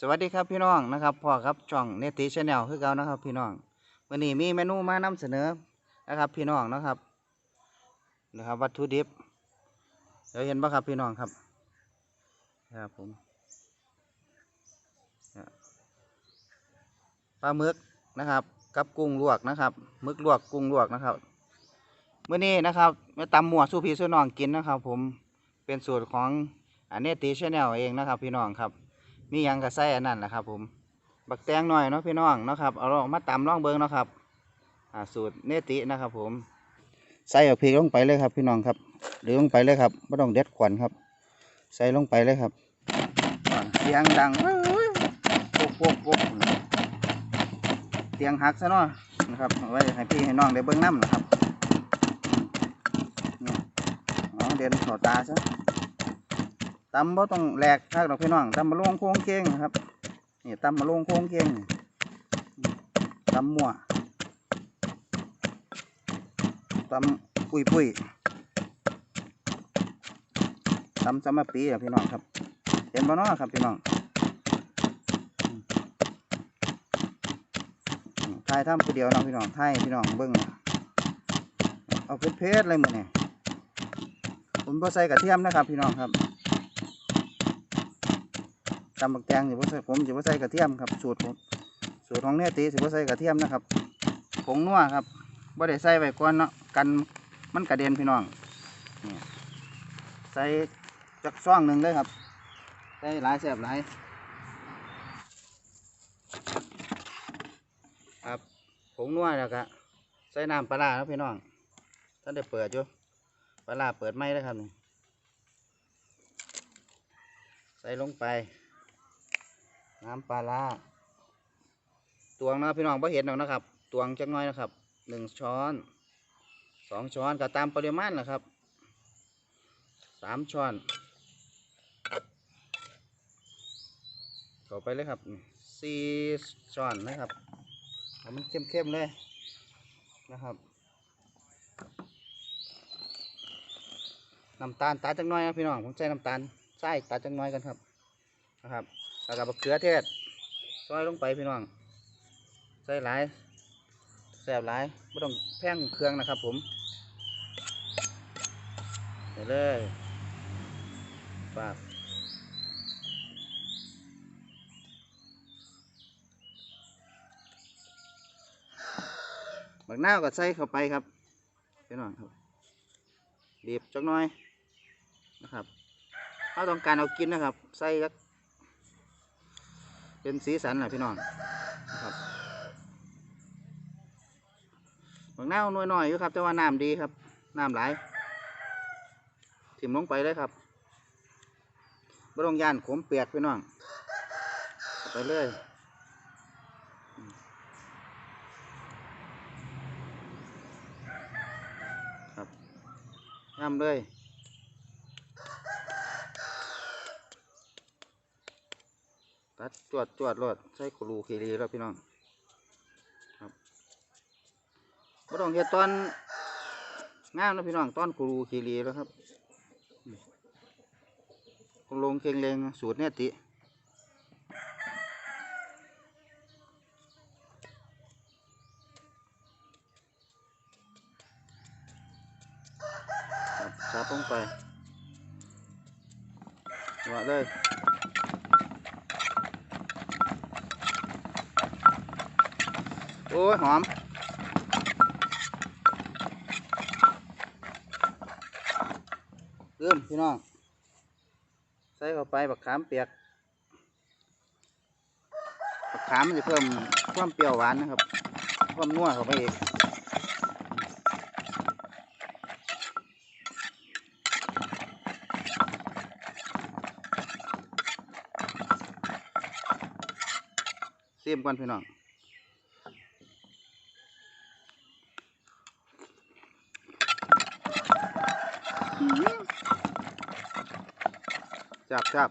สวัสดีครับพี่น้องนะครับพ่อครับช่องเนติชาแนลคือเก่านะครับ พี่น้องวันนี้มีเมนูมานำเสนอนะครับ พี่น้องนะครับนะครับ วัตถุดิบเดี๋ยวเห็นปะครับพี่น้องครับครับผมปลาหมึกนะครับ กับกุ้งลวกนะครับหมึกลวกกุ้งลวกนะครับเมื่อนี้นะครับมาตำหมวสู้พี่สู้น้องกินนะครับ ผมเป็นสูตรของอันเนติชาแนลเองนะครับ พี่น้องครับ มียังกระใส่อันนั้นแหละครับ ผม บักแตงหน่อยเนาะพี่น้องเนาะครับ เอาลองมาตำลองเบิ้งเนาะครับสูตรเนตินะครับ ผม ใส่เอาพริกลงไปเลยครับ พี่น้องครับหรือลงไปเลยครับไม่ต้องเด็ดขวัญครับ ใส่ลงไปเลยครับเสียงดังโป๊กโป๊กโป๊กเตียงหักซะเนาะนะครับไว้ให้พี่ให้น้องได้เบิ้งน้ำนะครับนี่อ๋อเด่นขอตาซะ ตำบ่ต้องแหลกคักดอกพี่น้องตำมาลงโค้งเก่งครับนี่ตำมาลงโค้งเก่งตำมั่วตำปุยปุยตำสามาปีอะพี่น้องครับ เห็นบ่นาะครับพี่น้องอืมอืมถ่ายทำผู้เดียวเนาะพี่น้องถ่ายพี่น้องเบิ่งเอาเพชรๆเลยมือนี้ผมบ่ใส่กระเทียมนะครับพี่น้องครับ ตำบักแตงสิบ่ใส่ผมสิบ่ใส่กระเทียมครับสูตรผมสูตรของเนื้อตีสิบ่ใส่กระเทียมนะครับผงนัวครับบ่ได้ใส่ไว้ก่อนเนาะกันมันกระเด็นพี่น้องนี่ใส่จักซ่องหนึ่งเลยครับใส่หลายแซ่บหลายครับผงนัวแล้วก็ใส่น้ำปลาร้าครับพี่น้องท่านได้เปิดอยู่ปลาร้าเปิดไม่ได้ครับนี่ใส่ลงไป น้ำปลาร้าตวงนะพี่น้องพอเห็นหรอกนะครับ ตวงจักน้อยนะครับหนึ่งช้อนสองช้อนก็ตามปริมาณนะครับสามช้อนเข้าไปเลยครับสี่ช้อนนะครับเอามันเข้มๆเลยนะครับน้ำตาลตัดจักน้อยนะพี่น้องผมใส่น้ำตาลใส่ตัดจักน้อยกันครับนะครับ แล้วก็บักเขือเทศซอยลงไปพี่น้องใส่หลายแซ่บหลายไม่ต้องแพ่งเครื่องนะครับผมใส่เลยปากบักนาก็ใส่เข้าไปครับพี่น้องครับบีบจักหน่อยนะครับเราต้องการเอากินนะครับ ใส่สัก เป็นสีสันนะพี่น้องครับบางน้าวน้อยหน่อยอยู่ครับแต่ว่าน้ำดีครับน้ำไหลถิ่มลงไปเลยครับบ่ต้องย่านขมเปียกพี่น้องไปเลยครับย่ำเลย ตัดจวดจวดรอดใส่กรูคีรีแล้วพี่น้องครับบ่ต้องเฮ็ดตอนงามนะพี่น้องตอนกรูคีรีแล้วครับลงเคงเลงสูตรเนี่ยติครับซับลงไปว่าเลย โอ้ยหอม เริ่มพี่น้อง ใส่เข้าไปบักขามเปียก บักขามมันจะเพิ่มความเปรี้ยวหวานนะครับ ความนัวเข้าไปอีกซีมก่อนพี่น้อง จับจับ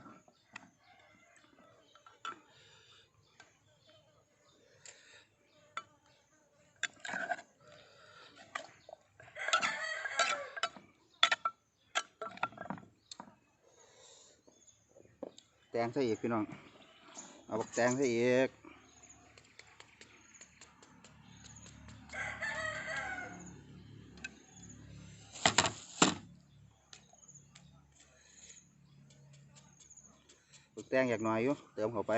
แตงใส่อีกพี่น้อง เอาบักแตงใส่อีก แตงอยากหน่อยอยู่เติมเข้าไป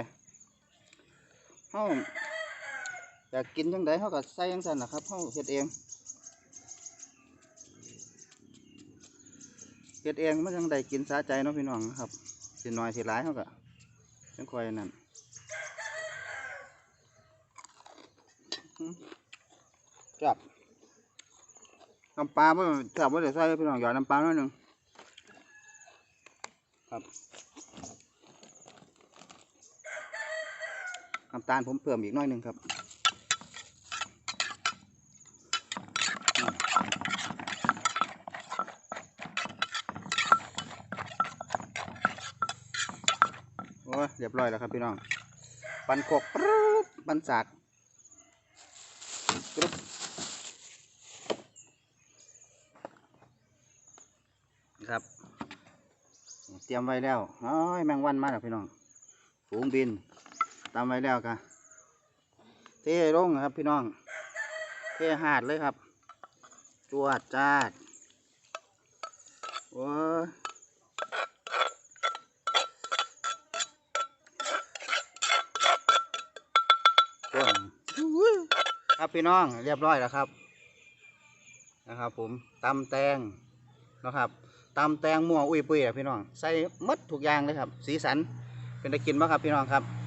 เฮาอยากกินจังไดเฮาก็ใส่จังซั่นล่ะครับเฮาเฮ็ดเองเฮ็ดเองมันจังไดกินสาใจเนาะพี่น้องนะครับสิน้อยสิหลายเฮาก็จังค่อยนั่นจับน้ำปลาบ่จับบ่ได้ใส่พี่น้องหยอดน้ำปลาหน่อยหนึ่งครับ น้ำตาลผมเพิ่มอีกน้อยหนึ่งครับโอ้เรียบร้อยแล้วครับพี่น้อง ปันกกปรึ๊บปันสากกรึ๊บครับ เตรียมไว้แล้วโอ้ยแมงวันมาแล้วพี่น้องฝูงบิน ตามไว้แล้วกะเท่ลงครับพี่น้อง เท่หาดเลยครับ จวดจาดโอ้ยช่วงครับพี่น้องเรียบร้อยแล้วครับ นะครับผมตำแตงนะครับตำแตงมั่วอุ้ยปุ้ยอะพี่น้อง ใส่หมดทุกอย่างเลยครับ สีสันเป็นตะกินมากครับพี่น้องครับ